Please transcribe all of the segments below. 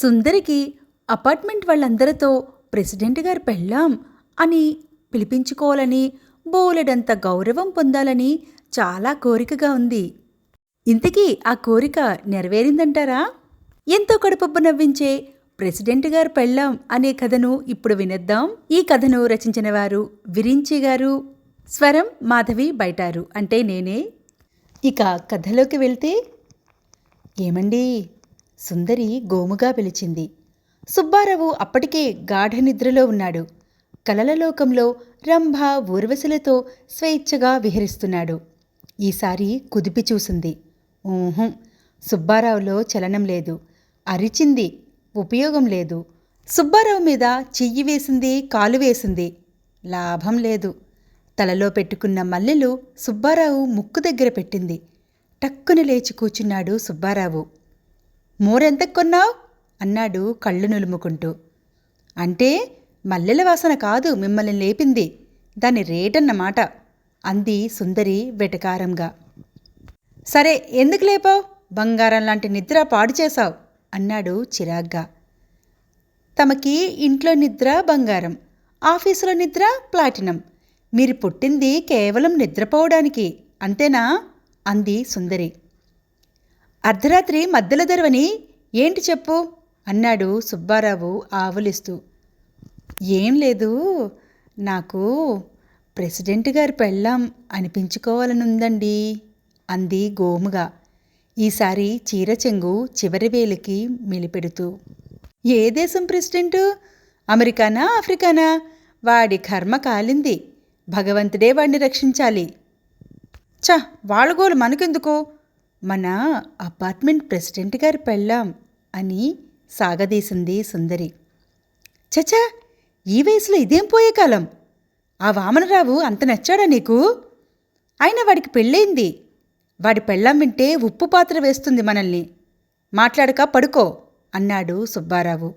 సుందరికి apartment వాళ్ళందరితో president గారు పెళ్ళాం అని పిలిపించుకోవాలని బోలెడంత గౌరవం పొందాలని చాలా కోరికగా ఉంది. ఇంతకీ ఆ కోరిక నెరవేరిందంటారా? ఎంతో కడుపబ్బు నవ్వించే ప్రెసిడెంట్ గారు పెళ్ళాం అనే కథను ఇప్పుడు వినేద్దాం. ఈ కథను రచించిన వారు విరించి గారు స్వరం మాధవి బయటారు అంటే నేనే. ఇక కథలోకి వెళ్తే ఏమండి? సుందరి గోముగా పిలిచింది. సుబ్బారావు అప్పటికే గాఢ నిద్రలో ఉన్నాడు. కలల లోకంలో రంభ ఊర్వశులతో స్వేచ్ఛగా విహరిస్తున్నాడు. ఈసారి కుదిపి చూసింది. ఊహం సుబ్బారావులో చలనం లేదు. అరిచింది ఉపయోగం లేదు. సుబ్బారావు మీద చెయ్యి వేసింది కాలు వేసింది. లాభం లేదు. తలలో పెట్టుకున్న మల్లెలు సుబ్బారావు ముక్కు దగ్గర పెట్టింది. టక్కున లేచి కూర్చున్నాడు సుబ్బారావు. మూరెంత కొన్నావు? అన్నాడు కళ్ళు నులుముకుంటూ. అంటే మల్లెల వాసన కాదు మిమ్మల్ని లేపింది. దాని రేటన్నమాట అంది సుందరి వెటకారంగా. సరే ఎందుకు లేపావు? బంగారం లాంటి నిద్ర పాడు చేశావు అన్నాడు చిరాగ్గా. తమకి ఇంట్లో నిద్ర బంగారం ఆఫీసులో నిద్ర ప్లాటినం. మీరు పుట్టింది కేవలం నిద్రపోవడానికి అంతేనా? అంది సుందరి. అర్ధరాత్రి మధ్యలో ధరవని ఏంటి చెప్పు అన్నాడు సుబ్బారావు ఆవులిస్తూ. ఏం లేదు నాకు ప్రెసిడెంట్ గారి పెళ్ళాం అనిపించుకోవాలనుందండి అంది గోముగా. ఈసారి చీర చెంగు చివరి వేలికి మిలిపెడుతూ. ఏ దేశం ప్రెసిడెంటు? అమెరికానా ఆఫ్రికానా? వాడి కర్మ కాలింది. భగవంతుడే వాడిని రక్షించాలి. చ వాళ్ళ గోలు మనకెందుకు? మన అపార్ట్మెంట్ ప్రెసిడెంట్ గారి పెళ్ళాం అని సాగదీసింది సుందరి. చచా ఈ వయసులో ఇదేం పోయే కాలం? ఆ వామనరావు అంత నచ్చాడా నీకు? అయినా వాడికి పెళ్ళయింది వాడి పెళ్ళాం వింటే ఉప్పు పాత్ర వేస్తుంది మనల్ని. మాట్లాడక పడుకో అన్నాడు సుబ్బారావు.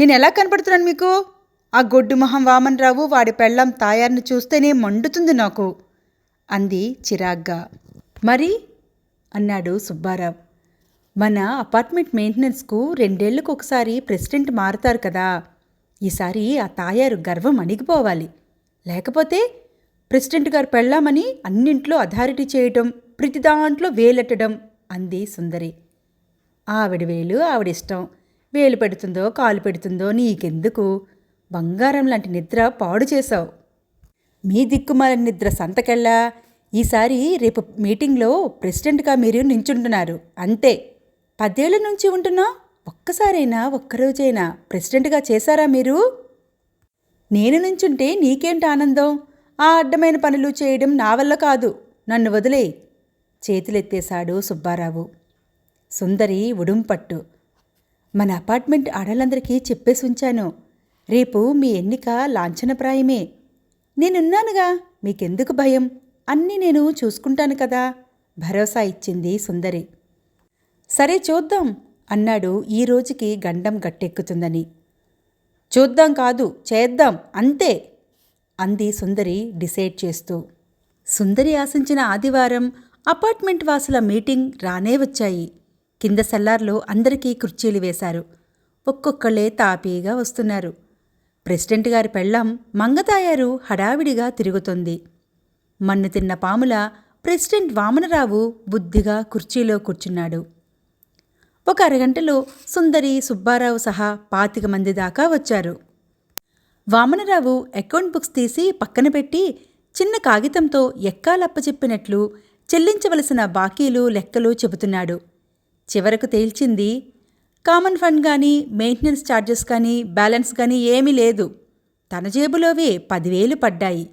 నేను ఎలా కనపడుతున్నాను మీకు? ఆ గొడ్డు మొహం వామనరావు వాడి పెళ్ళం తాయారిని చూస్తేనే మండుతుంది నాకు అంది చిరాగ్గా. మరి? అన్నాడు సుబ్బారావు. మన అపార్ట్మెంట్ మెయింటెనెన్స్కు రెండేళ్ళకు ఒకసారి ప్రెసిడెంట్ మారుతారు కదా. ఈసారి ఆ తాయారు గర్వం అణిగిపోవాలి. లేకపోతే ప్రెసిడెంట్ గారు పెళ్ళామని అన్నింట్లో అథారిటీ చేయటం ప్రతి దాంట్లో వేలెట్టడం అంది సుందరి. ఆవిడ వేలు ఆవిడిష్టం వేలు పెడుతుందో కాలు పెడుతుందో నీకెందుకు? బంగారం లాంటి నిద్ర పాడు చేశావు. మీ దిక్కుమాల నిద్ర సంతకెళ్ళా? ఈసారి రేపు మీటింగ్లో ప్రెసిడెంట్గా మీరు నించుంటున్నారు. అంతే. పదేళ్ళ నుంచి ఉంటున్నా ఒక్కసారైనా ఒక్కరోజైనా ప్రెసిడెంట్గా చేశారా మీరు? నేను నుంచుంటే నీకేంటి ఆనందం? ఆ అడ్డమైన పనులు చేయడం నా వల్ల కాదు. నన్ను వదిలే. చేతులెత్తేశాడు సుబ్బారావు. సుందరి ఉడుంపట్టు. మన అపార్ట్మెంట్ ఆడలందరికీ చెప్పేసి ఉంచాను. రేపు మీ ఎన్నిక లాంఛనప్రాయమే. నేనున్నానుగా. మీకెందుకు భయం? అన్నీ నేను చూసుకుంటాను కదా. భరోసా ఇచ్చింది సుందరి. సరే చూద్దాం అన్నాడు ఈ రోజుకి గండం గట్టెక్కుతుందని. చూద్దాం కాదు చేద్దాం అంతే అంది సుందరి డిసైడ్ చేస్తూ. సుందరి ఆశించిన ఆదివారం అపార్ట్మెంట్ వాసుల మీటింగ్ రానే వచ్చాయి. కింద సెల్లార్లో అందరికీ కుర్చీలు వేశారు. ఒక్కొక్కళ్ళే తాపీగా వస్తున్నారు. ప్రెసిడెంట్ గారి పెళ్ళం మంగతాయారు హడావిడిగా తిరుగుతుంది. మన్ను తిన్న పాముల ప్రెసిడెంట్ వామనరావు బుద్ధిగా కుర్చీలో కూర్చున్నాడు. ఒక అరగంటలో సుందరి సుబ్బారావు సహా పాతిక మంది దాకా వచ్చారు. వామనరావు అకౌంట్ బుక్స్ తీసి పక్కన పెట్టి చిన్న కాగితంతో ఎక్కాలప్పచెప్పినట్లు చెల్లించవలసిన బాకీలు లెక్కలు చెబుతున్నాడు. చివరకు తేల్చింది కామన్ ఫండ్ కానీ మెయింటెనెన్స్ ఛార్జెస్ కానీ బ్యాలెన్స్ కానీ ఏమీ లేదు. తన జేబులోవే పదివేలు పడ్డాయి.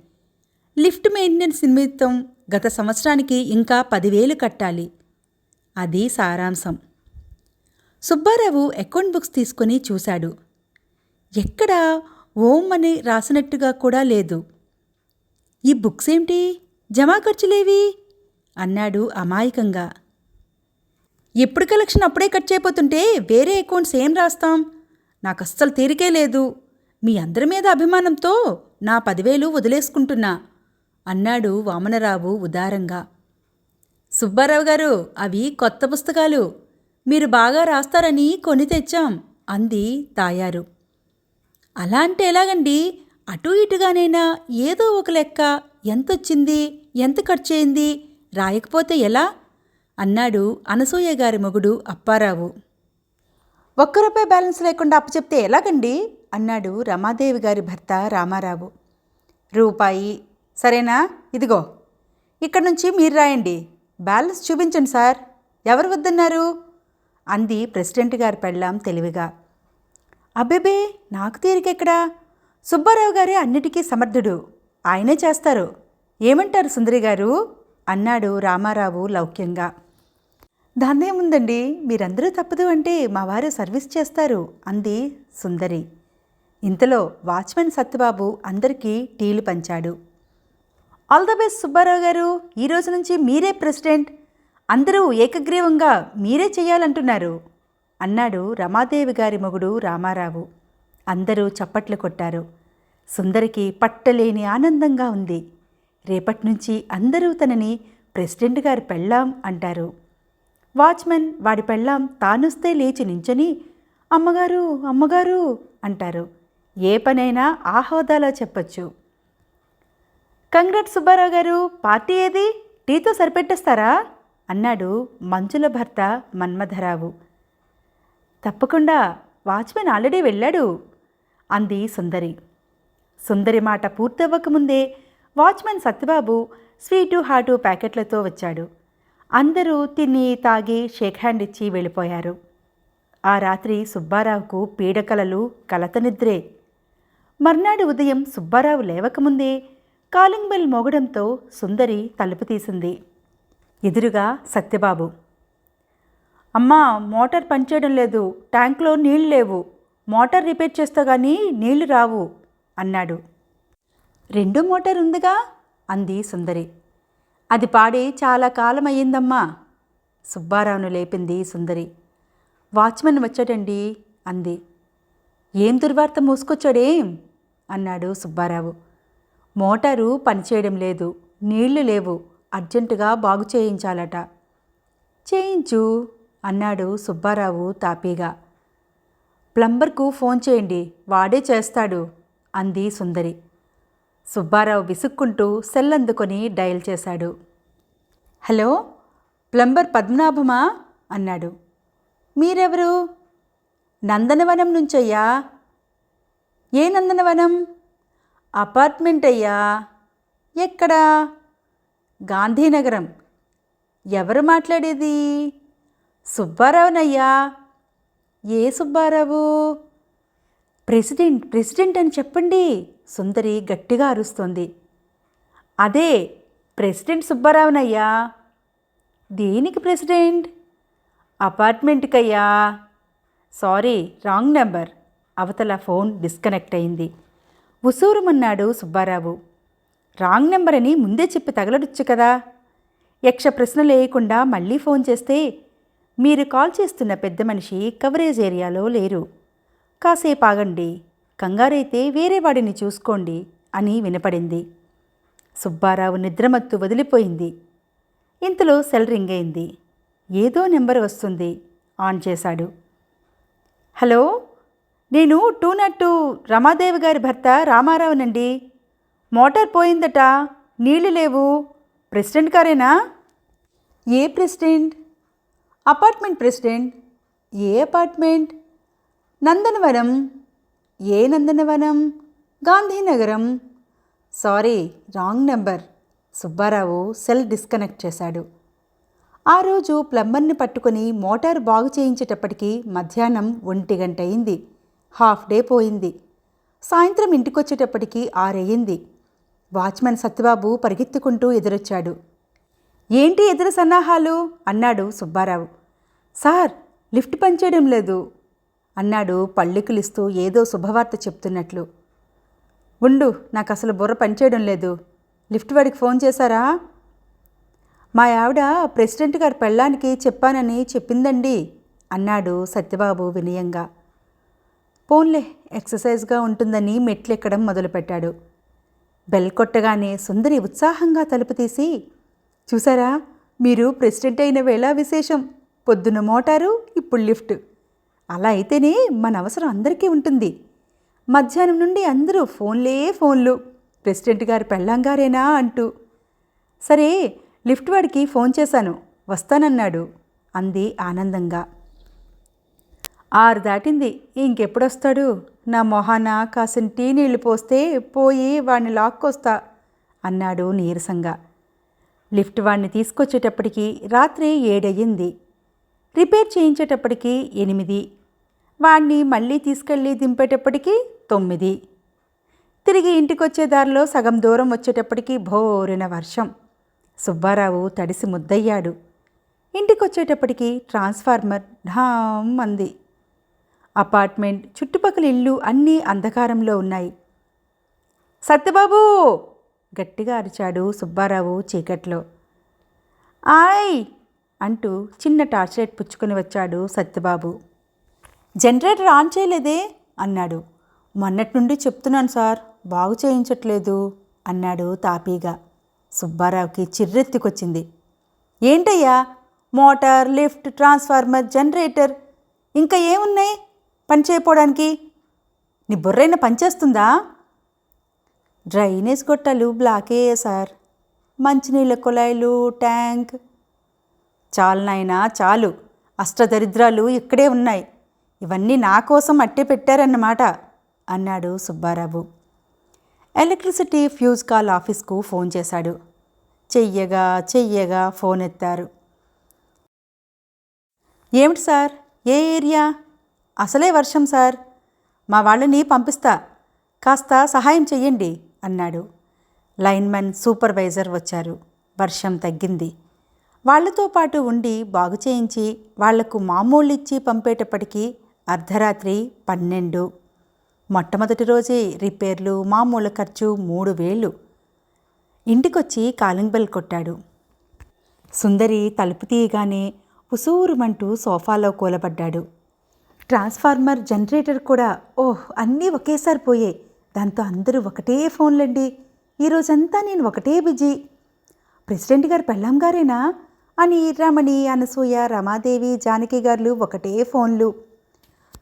లిఫ్ట్ మెయింటెనెన్స్ నిమిత్తం గత సంవత్సరానికి ఇంకా పదివేలు కట్టాలి. అది సారాంశం. సుబ్బారావు అకౌంట్ బుక్స్ తీసుకుని చూశాడు. ఎక్కడా ఓం అని రాసినట్టుగా కూడా లేదు. ఈ బుక్స్ ఏమిటి? జమా ఖర్చులేవి? అన్నాడు అమాయకంగా. ఎప్పుడు కలెక్షన్ అప్పుడే కట్ చేయబోతుంటే వేరే అకౌంట్స్ ఏం రాస్తాం? నాకు అస్సలు తీరికే లేదు. మీ అందరి మీద అభిమానంతో నా పదివేలు వదిలేసుకుంటున్నా. అన్నాడు వామనరావు ఉదారంగా. సుబ్బారావు గారు అవి కొత్త పుస్తకాలు. మీరు బాగా రాస్తారని కొని తెచ్చాం అంది తాయారు. అలా అంటే ఎలాగండి? అటు ఇటుగానైనా ఏదో ఒక లెక్క ఎంతొచ్చింది ఎంత ఖర్చయింది రాయకపోతే ఎలా? అన్నాడు అనసూయ గారి మొగుడు అప్పారావు. ఒక్క రూపాయి బ్యాలెన్స్ లేకుండా అప్పచెప్తే ఎలాగండి? అన్నాడు రమాదేవి గారి భర్త రామారావు. రూపాయి సరేనా? ఇదిగో. ఇక్కడ నుంచి మీరు రాయండి. బ్యాలెన్స్ చూపించండి సార్. ఎవరు వద్దన్నారు? అంది ప్రెసిడెంట్ గారి పెళ్ళాం తెలివిగా. అబ్బేబే నాకు తీరికెక్కడా? సుబ్బారావు గారే అన్నిటికీ సమర్థుడు. ఆయనే చేస్తారు. ఏమంటారు సుందరి గారు? అన్నాడు రామారావు లౌక్యంగా. దాన్నేముందండి? మీరందరూ తప్పదు అంటే మా వారు సర్వీస్ చేస్తారు అంది సుందరి. ఇంతలో వాచ్మెన్ సత్యబాబు అందరికీ టీలు పంచాడు. ఆల్ ద బెస్ట్ సుబ్బారావు గారు. ఈ రోజు నుంచి మీరే ప్రెసిడెంట్. అందరూ ఏకగ్రీవంగా మీరే చేయాలంటున్నారు అన్నాడు రమాదేవి గారి మొగుడు రామారావు. అందరూ చప్పట్లు కొట్టారు. సుందరికి పట్టలేని ఆనందంగా ఉంది. రేపటి నుంచి అందరూ తనని ప్రెసిడెంట్ గారు పెళ్ళాం అంటారు. వాచ్మెన్ వాడి పెళ్ళాం తానొస్తే లేచి నించని అమ్మగారు అమ్మగారు అంటారు. ఏ పనైనా ఆ హోదాలో కంగ్రాట్ సుబ్బారావు గారు పార్టీ ఏది? టీతో సరిపెట్టేస్తారా? అన్నాడు మంచుల భర్త మన్మధరావు. తప్పకుండా వాచ్మెన్ ఆల్రెడీ వెళ్ళాడు అంది సుందరి. సుందరి మాట పూర్తవ్వకముందే వాచ్మెన్ సత్యబాబు స్వీటు హాటు ప్యాకెట్లతో వచ్చాడు. అందరూ తిని తాగి షేక్ హ్యాండ్ ఇచ్చి వెళ్ళిపోయారు. ఆ రాత్రి సుబ్బారావుకు పీడకలలు కలత నిద్రే. మర్నాడు ఉదయం సుబ్బారావు లేవకముందే కాలింగ్ బెల్ మోగడంతో సుందరి తలుపు తీసింది. ఎదురుగా సత్యబాబు. అమ్మా మోటార్ పనిచేయడం లేదు. ట్యాంక్లో నీళ్ళు లేవు. మోటార్ రిపేర్ చేస్తా కానీ నీళ్ళు రావు అన్నాడు. రెండు మోటార్ ఉందిగా? అంది సుందరి. అది పాడి చాలా కాలం అయ్యిందమ్మా సుబ్బారావును లేపింది సుందరి. వాచ్మెన్ వచ్చాడండి అంది. ఏం దుర్వార్త మూసుకొచ్చాడేం? అన్నాడు సుబ్బారావు. మోటారు పనిచేయడం లేదు. నీళ్ళు లేవు. అర్జెంటుగా బాగు చేయించాలట. చేయించు అన్నాడు సుబ్బారావు తాపీగా. ప్లంబర్కు ఫోన్ చేయండి వాడే చేస్తాడు అంది సుందరి. సుబ్బారావు విసుక్కుంటూ సెల్ అందుకొని డయల్ చేశాడు. హలో ప్లంబర్ పద్మనాభమా? అన్నాడు. మీరెవరు? నందనవనం నుంచయ్యా? ఏ నందనవనం? అపార్ట్మెంట్ అయ్యా? ఎక్కడా? గాంధీనగరం. ఎవరు మాట్లాడేది? సుబ్బారావునయ్యా? ఏ సుబ్బారావు? ప్రెసిడెంట్ ప్రెసిడెంట్ అని చెప్పండి. సుందరి గట్టిగా అరుస్తోంది. అదే ప్రెసిడెంట్ సుబ్బారావునయ్యా? దేనికి ప్రెసిడెంట్? అపార్ట్మెంట్కయ్యా? Sorry wrong number. అవతల ఫోన్ డిస్కనెక్ట్ అయింది. ఉసూరుమన్నాడు సుబ్బారావు. రాంగ్ నెంబర్ అని ముందే చెప్పి తగలడొచ్చు కదా. యక్ష ప్రశ్నలు వేయకుండా మళ్ళీ ఫోన్ చేస్తే మీరు కాల్ చేస్తున్న పెద్ద మనిషి కవరేజ్ ఏరియాలో లేరు. కాసేపు ఆగండి కంగారైతే వేరే వాడిని చూసుకోండి అని వినపడింది. సుబ్బారావు నిద్రమత్తు వదిలిపోయింది. ఇంతలో సెల్ రింగ్ అయింది. ఏదో నెంబర్ వస్తుంది. ఆన్ చేశాడు. హలో? నేను టూ నాట్ టూ రమాదేవి గారి భర్త రామారావునండి. మోటార్ పోయిందట. నీళ్ళు లేవు. ప్రెసిడెంట్ గారేనా? ఏ ప్రెసిడెంట్? Apartment president? ఏ అపార్ట్మెంట్? నందనవనం. ఏ Nandanavanam? Gandhinagaram. Sorry wrong number. Subbarao cell disconnect చేశాడు. ఆ రోజు ప్లంబర్ని పట్టుకొని మోటార్ బాగు చేయించేటప్పటికి మధ్యాహ్నం ఒంటి గంట అయింది. హాఫ్ డే పోయింది. సాయంత్రం ఇంటికొచ్చేటప్పటికి ఆరయ్యింది వాచ్మెన్ సత్యబాబు పరిగెత్తుకుంటూ ఎదురొచ్చాడు. ఏంటి ఎదురు సన్నాహాలు? అన్నాడు సుబ్బారావు. సార్ లిఫ్ట్ పనిచేయడం లేదు అన్నాడు పళ్ళికిలిస్తూ ఏదో శుభవార్త చెప్తున్నట్లు. ఉండు నాకు అసలు బుర్ర పనిచేయడం లేదు. లిఫ్ట్ వాడికి ఫోన్ చేశారా? మా ఆవిడ ప్రెసిడెంట్ గారి పెళ్ళానికి చెప్పానని చెప్పిందండి అన్నాడు సత్యబాబు వినయంగా. పోన్లే ఎక్సర్సైజ్గా ఉంటుందని మెట్లెక్కడం మొదలుపెట్టాడు. బెల్ కొట్టగానే సుందరి ఉత్సాహంగా తలుపు తీసి చూసారా మీరు ప్రెసిడెంట్ అయిన వేళ విశేషం. పొద్దున మోటారు ఇప్పుడు లిఫ్ట్. అలా అయితేనే మన అవసరం అందరికీ ఉంటుంది. మధ్యాహ్నం నుండి అందరూ ఫోన్లే ఫోన్లు. ప్రెసిడెంట్ గారు పెళ్ళంగారేనా అంటూ సరే లిఫ్ట్ వాడికి ఫోన్ చేశాను వస్తానన్నాడు అంది ఆనందంగా. ఆరు దాటింది. ఇంకెప్పుడొస్తాడు? నా మొహాన కాసిన టీ నీళ్ళు పోస్తే పోయి వాడిని లాక్కొస్తా అన్నాడు నీరసంగా. లిఫ్ట్ వాడిని తీసుకొచ్చేటప్పటికి రాత్రి ఏడయ్యింది. రిపేర్ చేయించేటప్పటికి ఎనిమిది. వాణ్ణి మళ్ళీ తీసుకెళ్ళి దింపేటప్పటికి తొమ్మిది. తిరిగి ఇంటికొచ్చే దారిలో సగం దూరం వచ్చేటప్పటికి భోరిన వర్షం. సుబ్బారావు తడిసి ముద్దయ్యాడు. ఇంటికొచ్చేటప్పటికి ట్రాన్స్ఫార్మర్ ఢామ్ అంది. అపార్ట్మెంట్ చుట్టుపక్కల ఇల్లు అన్నీ అంధకారంలో ఉన్నాయి. సత్యబాబు! గట్టిగా అరిచాడు సుబ్బారావు చీకట్లో. ఆయ్! అంటూ చిన్న టార్చ్ లైట్ పుచ్చుకొని వచ్చాడు సత్యబాబు. జనరేటర్ ఆన్ చేయలేదే? అన్నాడు. మొన్నటి నుండి చెప్తున్నాను సార్ బాగు చేయించట్లేదు అన్నాడు తాపీగా. సుబ్బారావుకి చిర్రెత్తుకొచ్చింది. ఏంటయ్యా? మోటార్ లిఫ్ట్ ట్రాన్స్ఫార్మర్ జనరేటర్ ఇంకా ఏమున్నాయి? పని చేయపోవడానికి? నీ బుర్రైన పనిచేస్తుందా డ్రైనేజ్ గొట్టాలు అయ్యాయి సార్. మంచినీళ్ళ కుళాయిలు ట్యాంక్. చాలు నాయనా చాలు. అష్టదరిద్రాలు ఇక్కడే ఉన్నాయి. ఇవన్నీ నా కోసం అట్టే పెట్టారన్నమాట అన్నాడు సుబ్బారావు. ఎలక్ట్రిసిటీ ఫ్యూజ్ కాల్ ఆఫీస్కు ఫోన్ చేశాడు. చెయ్యగా చెయ్యగా ఫోన్ ఎత్తారు. ఏమిటి సార్? ఏ ఏరియా? అసలే వర్షం సార్. మా వాళ్ళని పంపిస్తా. కాస్త సహాయం చెయ్యండి అన్నాడు. లైన్మెన్ సూపర్వైజర్ వచ్చారు. వర్షం తగ్గింది. వాళ్ళతో పాటు ఉండి బాగు చేయించి వాళ్ళకు మామూలు ఇచ్చి అర్ధరాత్రి పన్నెండు. మొట్టమొదటి రోజే రిపేర్లు మామూలు ఖర్చు మూడు వేలు. ఇంటికొచ్చి కాలింగ్ బెల్ కొట్టాడు. సుందరి తలుపు తీయగానే ఉసూరుమంటూ సోఫాలో కూలబడ్డాడు. ట్రాన్స్ఫార్మర్ జనరేటర్ కూడా ఓహ్ అన్నీ ఒకేసారి పోయాయి. దాంతో అందరూ ఒకటే ఫోన్లండి. ఈరోజంతా నేను ఒకటే బిజీ. ప్రెసిడెంట్ గారు పెళ్ళాం గారేనా? అని రమణి అనసూయ రమాదేవి జానకి గారులు ఒకటే ఫోన్లు.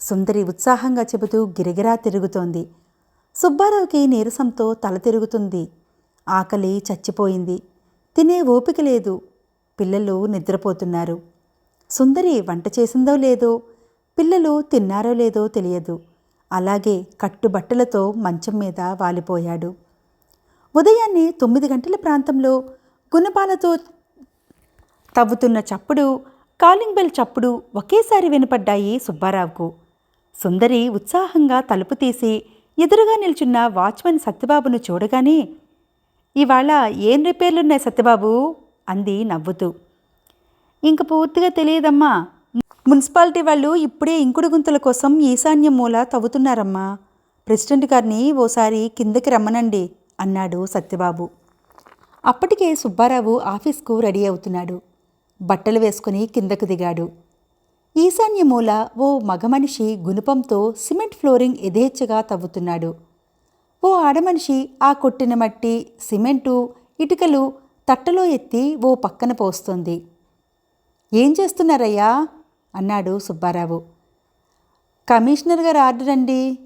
సుందరి ఉత్సాహంగా చెబుతూ గిరిగిరా తిరుగుతోంది. సుబ్బారావుకి నీరసంతో తల తిరుగుతుంది. ఆకలి చచ్చిపోయింది. తినే ఓపిక లేదు. పిల్లలు నిద్రపోతున్నారు. సుందరి వంట చేసిందో లేదో పిల్లలు తిన్నారో లేదో తెలియదు. అలాగే కట్టుబట్టలతో మంచం మీద వాలిపోయాడు. ఉదయాన్నే తొమ్మిది గంటల ప్రాంతంలో గుణపాలతో తవ్వుతున్న చప్పుడు కాలింగ్ బెల్ చప్పుడు ఒకేసారి వినపడ్డాయి సుబ్బారావుకు. సుందరి ఉత్సాహంగా తలుపు తీసి ఎదురుగా నిల్చున్న వాచ్మెన్ సత్యబాబును చూడగానే ఇవాళ ఏం రిపేర్లున్నాయి సత్యబాబు? అంది నవ్వుతూ. ఇంక పూర్తిగా తెలియదమ్మా మున్సిపాలిటీ వాళ్ళు ఇప్పుడే ఇంకుడు గుంతల కోసం ఈశాన్య మూల తవ్వుతున్నారమ్మా. ప్రెసిడెంట్ గారిని ఓసారి కిందకి రమ్మనండి అన్నాడు సత్యబాబు. అప్పటికే సుబ్బారావు ఆఫీస్కు రెడీ అవుతున్నాడు. బట్టలు వేసుకుని కిందకు దిగాడు. ఈశాన్య మూల ఓ మగమనిషి గుణపంతో సిమెంట్ ఫ్లోరింగ్ యథేచ్ఛగా తవ్వుతున్నాడు. ఓ ఆడమనిషి ఆ కొట్టిన మట్టి సిమెంటు ఇటుకలు తట్టలో ఎత్తి ఓ పక్కన పోస్తోంది. ఏం చేస్తున్నారయ్యా? అన్నాడు సుబ్బారావు. కమిషనర్ గారు ఆర్డర్ అండి.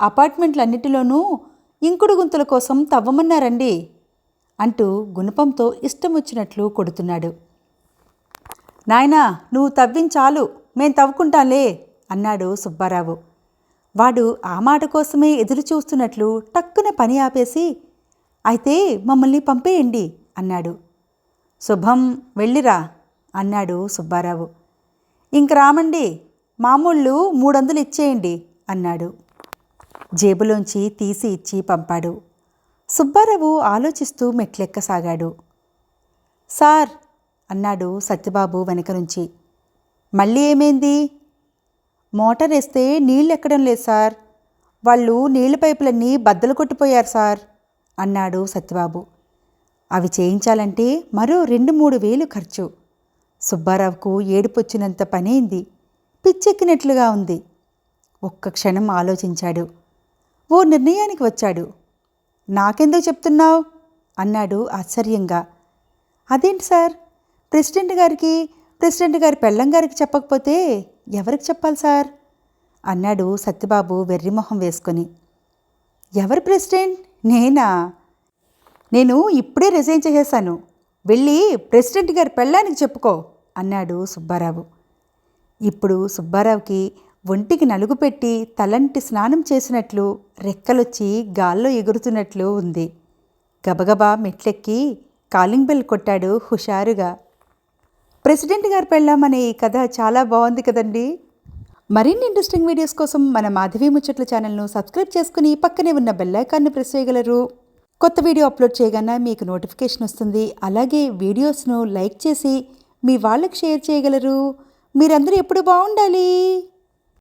అపార్ట్మెంట్లన్నిటిలోనూ ఇంకుడు గుంతల కోసం తవ్వమన్నారండి అంటూ గుణపంతో ఇష్టం వచ్చినట్లు కొడుతున్నాడు. నాయనా నువ్వు తవ్వించాలు మేం తవ్వుకుంటాలే అన్నాడు సుబ్బారావు. వాడు ఆ మాట కోసమే ఎదురు చూస్తున్నట్లు టక్కున పని ఆపేసి అయితే మమ్మల్ని పంపేయండి అన్నాడు. శుభం వెళ్ళిరా అన్నాడు సుబ్బారావు. ఇంక రామండి మామూళ్ళు మూడొందలు ఇచ్చేయండి అన్నాడు. జేబులోంచి తీసి ఇచ్చి పంపాడు. సుబ్బారావు ఆలోచిస్తూ మెట్లెక్కసాగాడు. సార్ అన్నాడు సత్యబాబు వెనక నుంచి మళ్ళీ ఏమైంది? మోటార్ వేస్తే నీళ్ళు ఎక్కడం లేదు సార్. వాళ్ళు నీళ్ళ పైపులన్నీ బద్దలు కొట్టిపోయారు సార్ అన్నాడు సత్యబాబు. అవి చేయించాలంటే మరో రెండు మూడు వేలు ఖర్చు. సుబ్బారావుకు ఏడుపొచ్చినంత పనైంది. పిచ్చెక్కినట్లుగా ఉంది. ఒక్క క్షణం ఆలోచించాడు. ఓ నిర్ణయానికి వచ్చాడు. నాకెందుకు చెప్తున్నావు? అన్నాడు ఆశ్చర్యంగా. అదేంటి సార్? ప్రెసిడెంట్ గారికి ప్రెసిడెంట్ గారి పెళ్ళం గారికి చెప్పకపోతే ఎవరికి చెప్పాలి సార్? అన్నాడు సత్యబాబు వెర్రిమొహం వేసుకొని. ఎవరు ప్రెసిడెంట్? నేనా? నేను ఇప్పుడే రిజైన్ చేసేసాను. వెళ్ళి ప్రెసిడెంట్ గారి పెళ్ళానికి చెప్పుకో. అన్నాడు సుబ్బారావు. ఇప్పుడు సుబ్బారావుకి ఒంటికి నలుగు పెట్టి తలంటి స్నానం చేసినట్లు రెక్కలొచ్చి గాల్లో ఎగురుతున్నట్లు ఉంది. గబగబా మెట్లెక్కి కాలింగ్ బెల్ కొట్టాడు హుషారుగా. ప్రెసిడెంట్ గారు పెళ్ళామనే ఈ కథ చాలా బాగుంది కదండి. మరిన్ని ఇంట్రెస్టింగ్ వీడియోస్ కోసం మన మాధవి ముచ్చట్ల ఛానల్ను సబ్స్క్రైబ్ చేసుకుని పక్కనే ఉన్న బెల్లైకాన్ని ప్రెస్ చేయగలరు. కొత్త వీడియో అప్లోడ్ చేయగానే మీకు నోటిఫికేషన్ వస్తుంది. అలాగే వీడియోస్ను లైక్ చేసి మీ వాళ్ళకి షేర్ చేయగలరు? మీరందరూ ఎప్పుడు బాగుండాలి?